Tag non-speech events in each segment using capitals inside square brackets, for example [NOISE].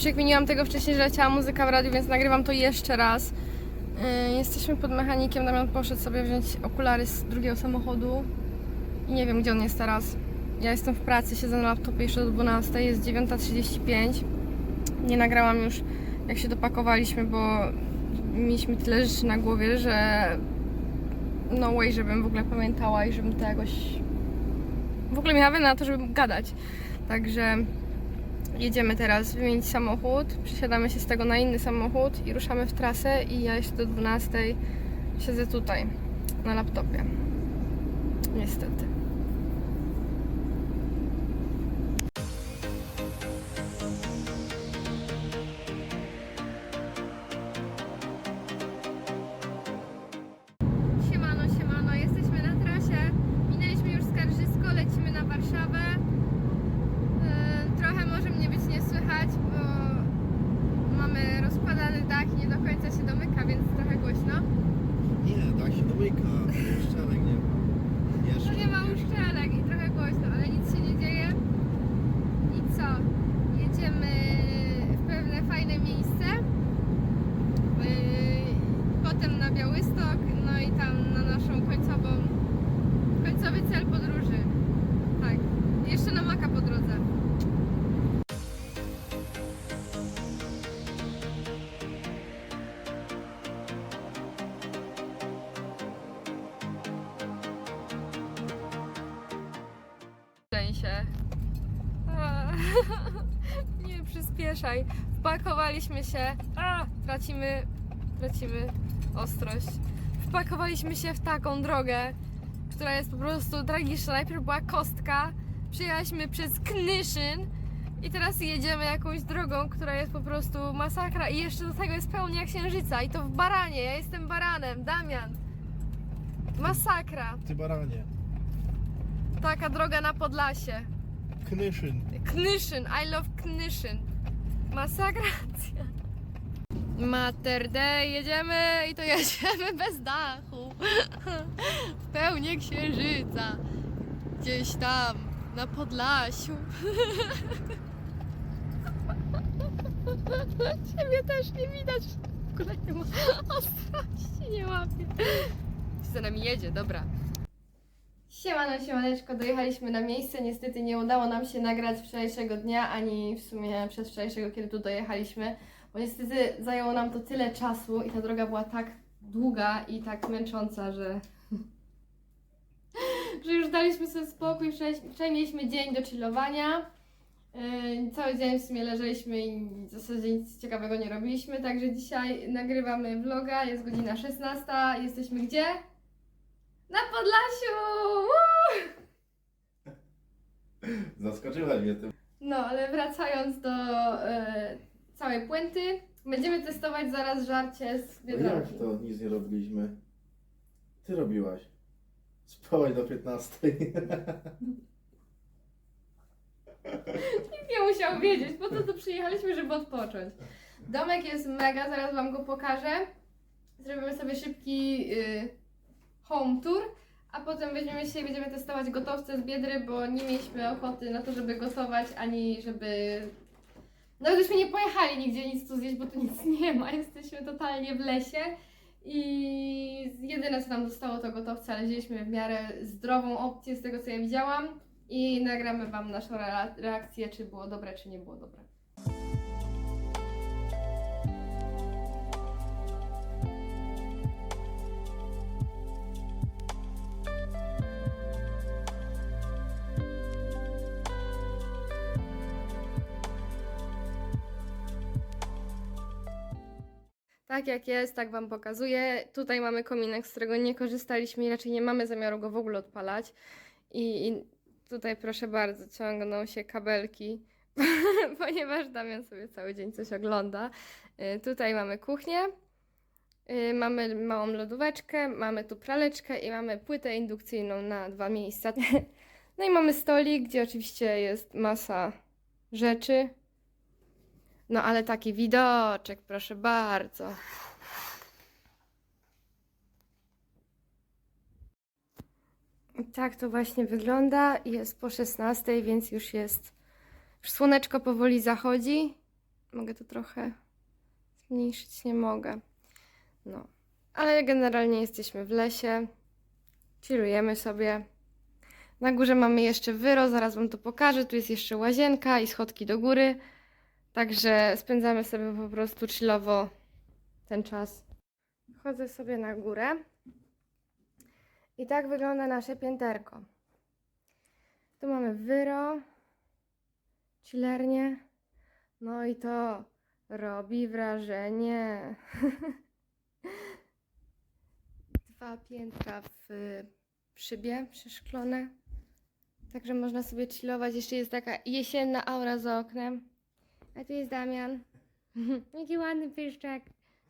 przekminiłam tego wcześniej, że leciała muzyka w radiu, więc nagrywam to jeszcze raz. Yy, Jesteśmy pod mechanikiem, Damian poszedł sobie wziąć okulary z drugiego samochodu i nie wiem gdzie on jest teraz. Ja jestem w pracy, siedzę na laptopie jeszcze do 12, jest 9.35. Nie nagrałam już jak się dopakowaliśmy, bo mieliśmy tyle rzeczy na głowie, że no way, żebym w ogóle pamiętała i żebym to jakoś w ogóle miała na to, żeby gadać. Także jedziemy teraz wymienić samochód, przesiadamy się z tego na inny samochód i ruszamy w trasę i ja jeszcze do 12 siedzę tutaj na laptopie. Niestety. Przyspieszaj. Wpakowaliśmy się. A, tracimy, tracimy ostrość. Wpakowaliśmy się w taką drogę, która jest po prostu tragiczna. Najpierw była kostka, przyjechaliśmy przez Knyszyn i teraz jedziemy jakąś drogą, która jest po prostu masakra i jeszcze do tego jest pełnia księżyca i to w Baranie. Ja jestem Baranem, Damian. Masakra. Ty baranie. Taka droga na Podlasie. Knyszyn. Knyszyn, I love Knyszyn. Masakracja. Mater Day, jedziemy i to jedziemy [LAUGHS] bez dachu. W pełni księżyca. Gdzieś tam, na Podlasiu. [LAUGHS] Ciebie też nie widać. W ogóle nie ma ostrości, nie łapie. Za nami jedzie, dobra. Siemano, siemaneczko, dojechaliśmy na miejsce. Niestety nie udało nam się nagrać wczorajszego dnia, ani w sumie przedwczorajszego, kiedy tu dojechaliśmy, bo niestety zajęło nam to tyle czasu i ta droga była tak długa i tak męcząca, że, [LAUGHS] że już daliśmy sobie spokój. Wczoraj mieliśmy dzień do chillowania. Yy, cały dzień w sumie leżeliśmy i w zasadzie nic ciekawego nie robiliśmy, także dzisiaj nagrywamy vloga, jest godzina 16, jesteśmy gdzie? Na Podlasiu! Woo! Zaskoczyła mnie tym. No, ale wracając do e, całej puenty, będziemy testować zaraz żarcie z No jak to nic nie robiliśmy? Ty robiłaś. Spałaś do 15. [LAUGHS] Nikt nie musiał wiedzieć, po co tu przyjechaliśmy, żeby odpocząć. Domek jest mega, zaraz Wam go pokażę. Zrobimy sobie szybki y, home tour, a potem weźmiemy się i będziemy testować gotowce z Biedry, bo nie mieliśmy ochoty na to, żeby gotować, ani żeby... Nawet byśmy nie pojechali nigdzie nic tu zjeść, bo tu nic nie ma, [LAUGHS] jesteśmy totalnie w lesie. I jedyne co nam zostało to gotowce, ale wzięliśmy w miarę zdrową opcję z tego co ja widziałam i nagramy Wam naszą rea- reakcję, czy było dobre, czy nie było dobre. Tak jak jest, tak Wam pokazuję. Tutaj mamy kominek, z którego nie korzystaliśmy i raczej nie mamy zamiaru go w ogóle odpalać. I, i tutaj proszę bardzo, ciągną się kabelki, [LAUGHS] ponieważ Damian sobie cały dzień coś ogląda. Y, Tutaj mamy kuchnię, y, mamy małą lodóweczkę, mamy tu praleczkę i mamy płytę indukcyjną na dwa miejsca. [LAUGHS] No i mamy stolik, gdzie oczywiście jest masa rzeczy. No ale taki widoczek, proszę bardzo. Tak to właśnie wygląda. Jest po 16, więc już jest. Już słoneczko powoli zachodzi. Mogę to trochę zmniejszyć, nie mogę. No, ale generalnie jesteśmy w lesie. Chillujemy sobie. Na górze mamy jeszcze wyro, zaraz Wam to pokażę. Tu jest jeszcze łazienka i schodki do góry. Także spędzamy sobie po prostu chillowo ten czas. Chodzę sobie na górę. I tak wygląda nasze pięterko. Tu mamy wyro, chillernię. No i to robi wrażenie. [LAUGHS] Dwa piętra w szybie przeszklone. Także można sobie chillować. Jeszcze jest taka jesienna aura za oknem. A tu jest Damian. [LAUGHS] Jaki ładny pyszczek.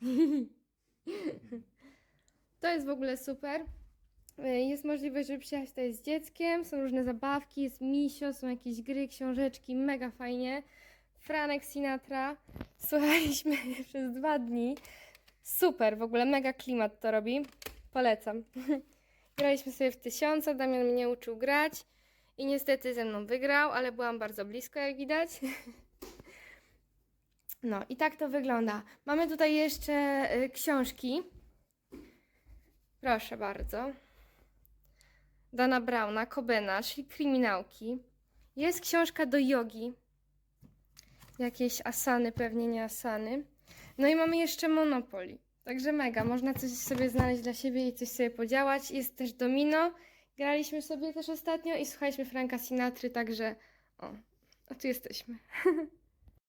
[LAUGHS] To jest w ogóle super. Y, Jest możliwość, żeby przyjechać tutaj z dzieckiem. Są różne zabawki, jest misio, są jakieś gry, książeczki. Mega fajnie. Franek Sinatra. [LAUGHS] Słuchaliśmy przez dwa dni. Super, w ogóle mega klimat to robi. Polecam. Graliśmy sobie w tysiąca, Damian mnie uczył grać i niestety ze mną wygrał, ale byłam bardzo blisko, jak widać. No i tak to wygląda. Mamy tutaj jeszcze y, książki. Proszę bardzo. Dana Brauna, Kobena, czyli kryminałki. Jest książka do jogi. Jakieś asany, pewnie nie asany. No i mamy jeszcze Monopoly. Także mega, można coś sobie znaleźć dla siebie i coś sobie podziałać. Jest też domino. Graliśmy sobie też ostatnio i słuchaliśmy Franka Sinatry, także o, a tu jesteśmy. [LAUGHS]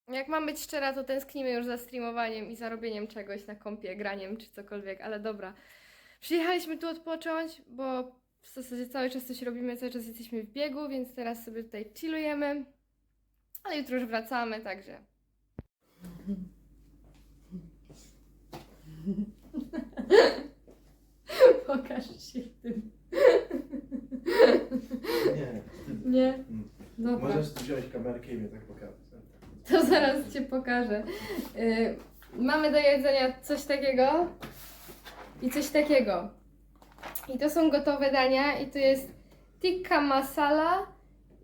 Jak mam być szczera, to tęsknimy już za streamowaniem i za robieniem czegoś na kompie, graniem czy cokolwiek, ale dobra. Przyjechaliśmy tu odpocząć, bo w zasadzie cały czas coś robimy, cały czas jesteśmy w biegu, więc teraz sobie tutaj chillujemy. Ale jutro już wracamy, także [LAUGHS] Pokaż się w tym. Nie. Nie? Mm. Dobra. Możesz wziąć kamerkę i mnie tak pokazać. [LAUGHS] To zaraz Ci pokażę. Y, mamy do jedzenia coś takiego i coś takiego. I to są gotowe dania i to jest tikka masala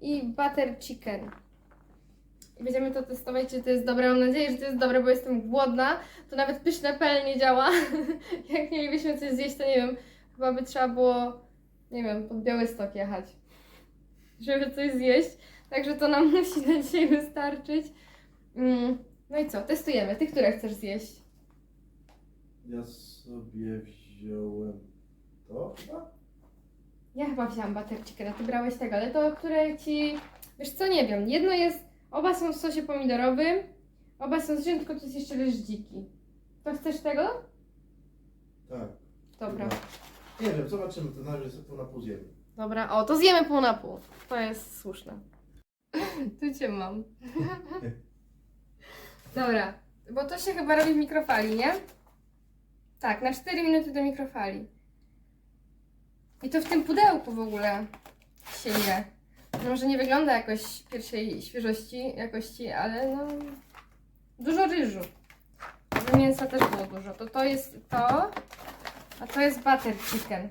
i butter chicken. I będziemy to testować, czy to jest dobre. Mam nadzieję, że to jest dobre, bo jestem głodna. To nawet pyszne PL nie działa. [LAUGHS] Jak mielibyśmy coś zjeść, to nie wiem, chyba by trzeba było, nie wiem, pod Białystok jechać, żeby coś zjeść. Także to nam [LAUGHS] musi na dzisiaj wystarczyć. Mm, No i co? Testujemy. Ty, które chcesz zjeść? Ja sobie wziąłem to chyba? Ja chyba wzięłam butter chicken, a ty brałeś tego, ale to, które ci... Wiesz co, nie wiem. Jedno jest... Oba są w sosie pomidorowym, oba są z ziemi, tylko to jest jeszcze ryż dziki. To chcesz tego? Tak. Dobra. Chyba. Nie wiem, zobaczymy, to najpierw sobie pół na pół zjemy. Dobra, o, to zjemy pół na pół. To jest słuszne. [LAUGHS] tu cię mam. [LAUGHS] Dobra, bo to się chyba robi w mikrofali, nie? Tak, na 4 minuty do mikrofali. I to w tym pudełku w ogóle się je. No, Może nie wygląda jakoś pierwszej świeżości, jakości, ale no... Dużo ryżu. Żeby mięsa też było dużo. To to jest to, a to jest butter chicken.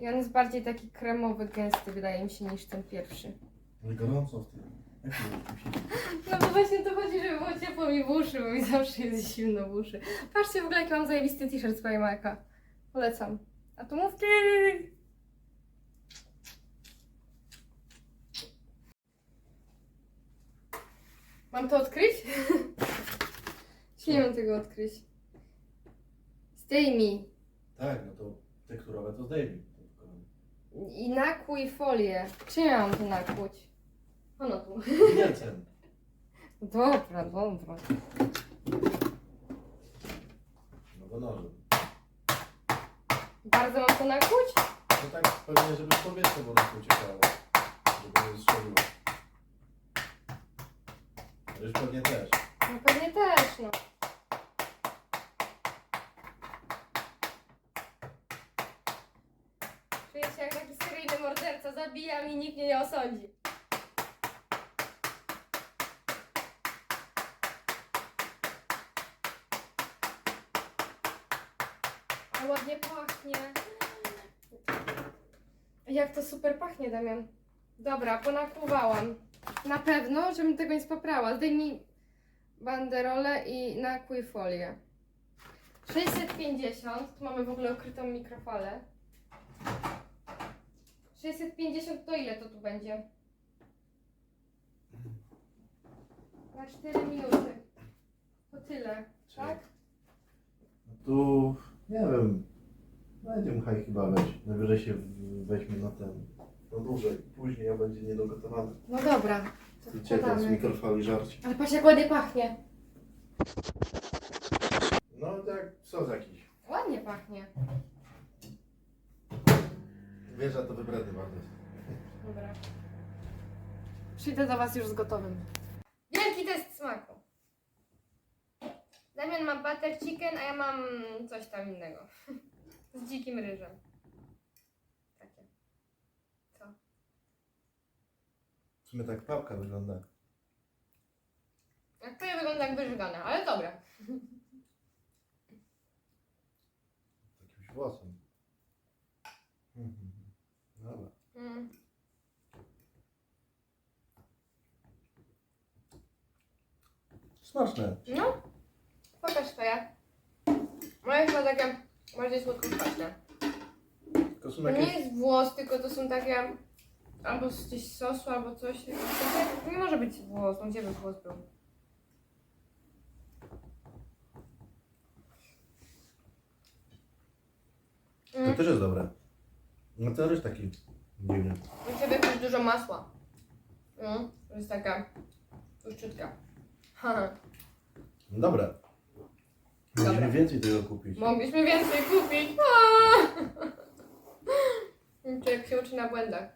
I on jest bardziej taki kremowy, gęsty, wydaje mi się, niż ten pierwszy. Ale gorąco w tym. No bo właśnie to chodzi, żeby było ciepło mi w uszy, bo mi zawsze jest zimno w uszy. Patrzcie w ogóle, jaki mam zajebisty t-shirt z Primarka. Polecam. A tu mówki! Mam to odkryć? [LAUGHS] Czy nie mam tego odkryć? Zdejmij Tak, no to tekturowe to zdejmij. I nakłuj folię. Czy ja mam to nakłuć? Ono tu. Widelcem. Dobra, dobra. No bo nożem. Bardzo mam to nakłuć? No tak pewnie, żeby powietrze po prostu uciekało. Żeby nie strzeliło. Ryż pewnie też. No pewnie też, no. Czuję się jak taki seryjny morderca, zabijam i nikt mnie nie osądzi. Ładnie pachnie. Jak to super pachnie, Damian. Dobra, ponakłuwałam. Na pewno, żebym tego nie spaprała. Zdejmij banderole i nakój folię. 650, tu mamy w ogóle okrytą mikrofalę. 650 to ile to tu będzie? Na 4 minuty. To tyle, tak? Tu, nie wiem, będzie mchaj chyba weź. Najwyżej się w- weźmie na ten, na dłużej. Później ja będzie niedogotowane. No dobra. To z wkładamy. mikrofali żarcie. Ale patrz jak ładnie pachnie. No tak, sos jakiś. Ładnie pachnie. Wiesz, że to wybredny bardzo. Dobra. Przyjdę do Was już z gotowym. Wielki test smaku. Damian ma butter chicken, a ja mam coś tam innego. [LAUGHS] Z dzikim ryżem. Takie. Co? W sumie tak papka wygląda. Jak to nie wygląda jak wyżygane, ale dobre. Z jakimś włosem. Mhm. Dobra. Mm. Smaczne. No, pokaż swoje. Moje chyba takie bardziej słodko-kwaśne. To są nie jest włos, tylko to są takie albo z gdzieś sosu, albo coś. To nie może być włos, no gdzie by włos był? To też jest dobre. No to też taki dziwny. U Ciebie też dużo masła. No, to jest taka tłuszczyutka. Haha. [LAUGHS] No Dobre. Musimy Dobra. więcej tego kupić. Mogliśmy więcej kupić. Aaa! Człowiek się uczy na błędach.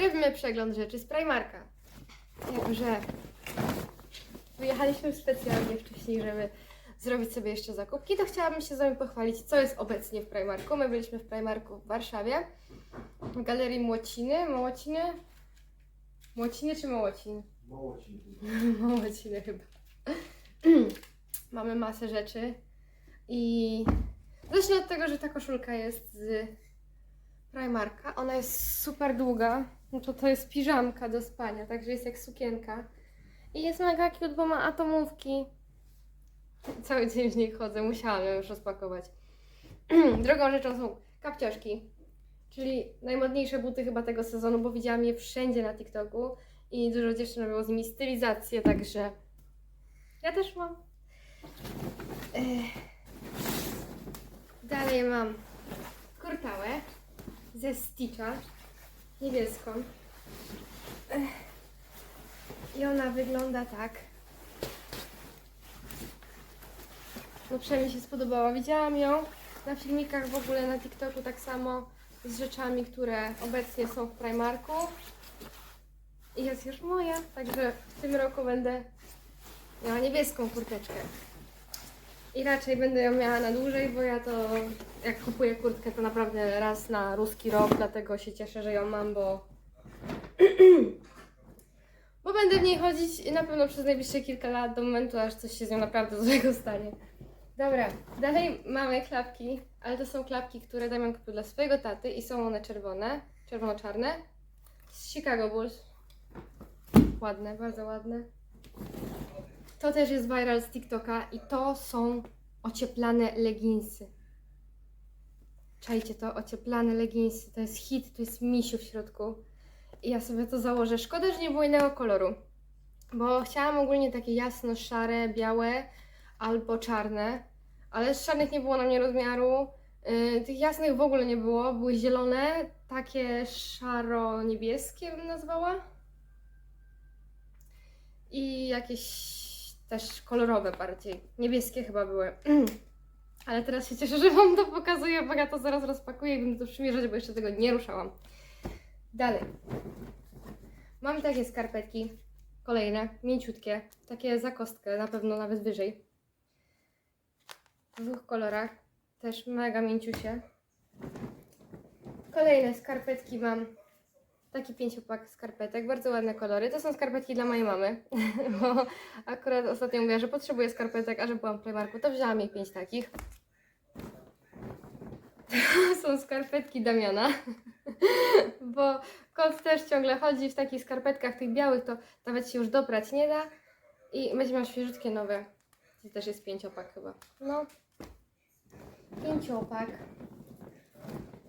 Robimy przegląd rzeczy z Primarka. Jako, że wyjechaliśmy specjalnie wcześniej, żeby zrobić sobie jeszcze zakupki, to chciałabym się z Wami pochwalić, co jest obecnie w Primarku. My byliśmy w Primarku w Warszawie, w Galerii Młociny. Młociny? Młociny czy Młocin? Mało ci. Młociny chyba. [LAUGHS] [CLEARS THROAT] Mamy masę rzeczy i zacznę od tego, że ta koszulka jest z Primarka. Ona jest super długa. No to to jest piżamka do spania, także jest jak sukienka. I jest mega cute, bo ma atomówki. Cały dzień w niej chodzę, musiałam ją już rozpakować. [CLEARS THROAT] Drugą rzeczą są kapcioszki, czyli najmodniejsze buty chyba tego sezonu, bo widziałam je wszędzie na TikToku i dużo dziewczyn robiło z nimi stylizację, także ja też mam. Dalej mam kurtałę ze Stitcha, niebieską. I ona wygląda tak. No przynajmniej się spodobała. Widziałam ją na filmikach w ogóle na TikToku tak samo z rzeczami, które obecnie są w Primarku. I jest już moja, także w tym roku będę miała niebieską kurteczkę. I raczej będę ją miała na dłużej, bo ja to jak kupuję kurtkę to naprawdę raz na ruski rok, dlatego się cieszę, że ją mam, bo [CLEARS THROAT] bo będę w niej chodzić na pewno przez najbliższe kilka lat, do momentu aż coś się z nią naprawdę złego stanie. Dobra, dalej mamy klapki, ale to są klapki, które Damian kupił dla swojego taty i są one czerwone, czerwono-czarne. Z Chicago Bulls. Ładne, bardzo ładne. To też jest viral z TikToka i to są ocieplane leginsy. Czajcie to, ocieplane leginsy. To jest hit, tu jest misiu w środku. I ja sobie to założę. Szkoda, że nie było innego koloru. Bo chciałam ogólnie takie jasno szare, białe albo czarne. Ale z czarnych nie było na mnie rozmiaru. Yy, tych jasnych w ogóle nie było. Były zielone, takie szaro-niebieskie bym nazwała. I jakieś też kolorowe bardziej. Niebieskie chyba były. [CLEARS THROAT] Ale teraz się cieszę, że Wam to pokazuję, bo ja to zaraz rozpakuję i będę to przymierzać, bo jeszcze tego nie ruszałam. Dalej. Mam takie skarpetki. Kolejne, mięciutkie. Takie za kostkę, na pewno nawet wyżej. W dwóch kolorach. Też mega mięciusie. Kolejne skarpetki mam taki pięciopak skarpetek, bardzo ładne kolory. To są skarpetki dla mojej mamy, [LAUGHS] bo akurat ostatnio mówiła, że potrzebuje skarpetek, a że byłam w Primarku, to wzięłam jej pięć takich. [LAUGHS] To są skarpetki Damiana, [LAUGHS] bo kot też ciągle chodzi w takich skarpetkach tych białych, to nawet się już doprać nie da i będzie miał świeżutkie nowe. To też jest pięciopak chyba. No, pięciopak.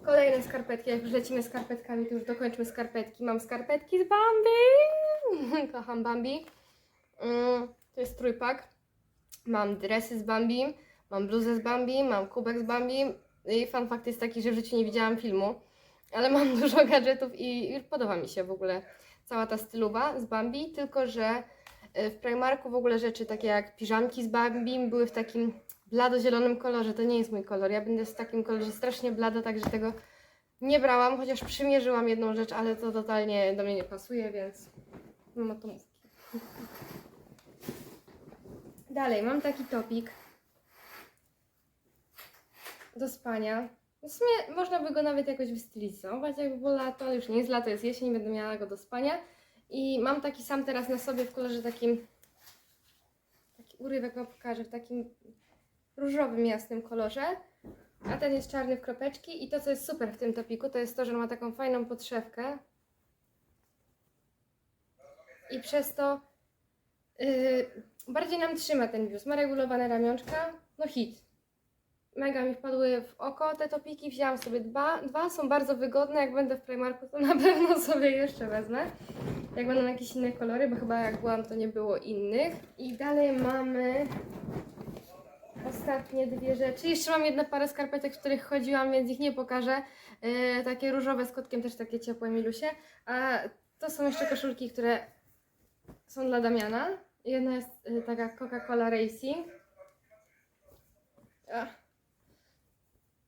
Kolejne skarpetki, jak już lecimy skarpetkami, to już dokończmy skarpetki. Mam skarpetki z Bambi. [LAUGHS] Kocham Bambi. Mm, to jest trójpak. Mam dresy z Bambi, mam bluzę z Bambi, mam kubek z Bambi. I fun fact jest taki, że w życiu nie widziałam filmu, ale mam [LAUGHS] dużo gadżetów i podoba mi się w ogóle cała ta stylowa z Bambi, tylko że y, w Primarku w ogóle rzeczy takie jak piżamki z Bambi były w takim blado-zielonym kolorze. To nie jest mój kolor. Ja będę w takim kolorze strasznie blado, także tego nie brałam, chociaż przymierzyłam jedną rzecz, ale to totalnie do mnie nie pasuje, więc mam atomówki. [LAUGHS] Dalej, mam taki topik do spania. W sumie można by go nawet jakoś wystylizować, jakby było lato, ale już nie jest lato, jest jesień, będę miała go do spania. I mam taki sam teraz na sobie w kolorze takim, taki urywek wam pokażę, w takim różowym, jasnym kolorze. A ten jest czarny w kropeczki i to, co jest super w tym topiku, to jest to, że ma taką fajną podszewkę. I przez to yy, bardziej nam trzyma ten biust. Ma regulowane ramionczka, no hit. Mega mi wpadły w oko te topiki, wzięłam sobie dwa, dwa, są bardzo wygodne, jak będę w Primarku to na [LAUGHS] pewno sobie jeszcze wezmę. Jak będą jakieś inne kolory, bo chyba jak byłam to nie było innych. I dalej mamy ostatnie dwie rzeczy. Jeszcze mam jedną parę skarpetek, w których chodziłam, więc ich nie pokażę. Yy, takie różowe z kotkiem, też takie ciepłe milusie. A to są jeszcze koszulki, które są dla Damiana. Jedna jest yy, taka Coca-Cola Racing. Ach.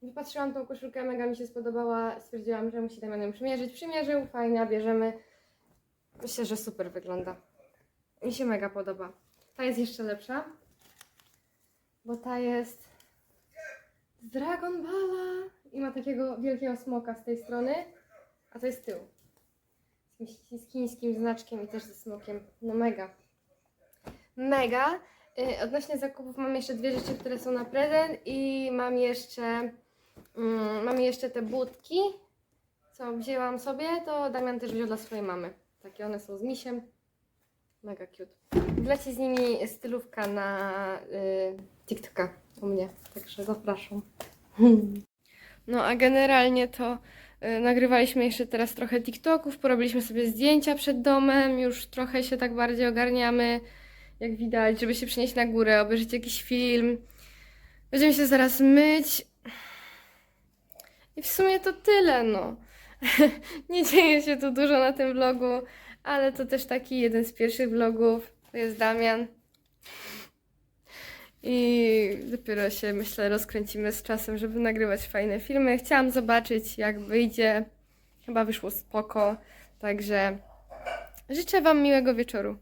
Wypatrzyłam tą koszulkę, mega mi się spodobała. Stwierdziłam, że musi Damian ją przymierzyć. Przymierzył, fajna, bierzemy. Myślę, że super wygląda. Mi się mega podoba. Ta jest jeszcze lepsza, bo ta jest z Dragon Balla i ma takiego wielkiego smoka z tej strony, a to jest tył. Z chińskim znaczkiem i też ze smokiem. No mega. Mega. Y, Odnośnie zakupów mam jeszcze dwie rzeczy, które są na prezent i mam jeszcze mm, mam jeszcze te budki, co wzięłam sobie, to Damian też wziął dla swojej mamy. Takie one są z misiem. Mega cute. Wleci z nimi stylówka na y, TikToka u mnie, także zapraszam. No a generalnie to y, nagrywaliśmy jeszcze teraz trochę TikToków, porobiliśmy sobie zdjęcia przed domem, już trochę się tak bardziej ogarniamy, jak widać, żeby się przenieść na górę, obejrzeć jakiś film. Będziemy się zaraz myć. I w sumie to tyle, no. [LAUGHS] Nie dzieje się tu dużo na tym vlogu, ale to też taki jeden z pierwszych vlogów. To jest Damian. I dopiero się, myślę, rozkręcimy z czasem, żeby nagrywać fajne filmy. Chciałam zobaczyć, jak wyjdzie. Chyba wyszło spoko. Także życzę Wam miłego wieczoru.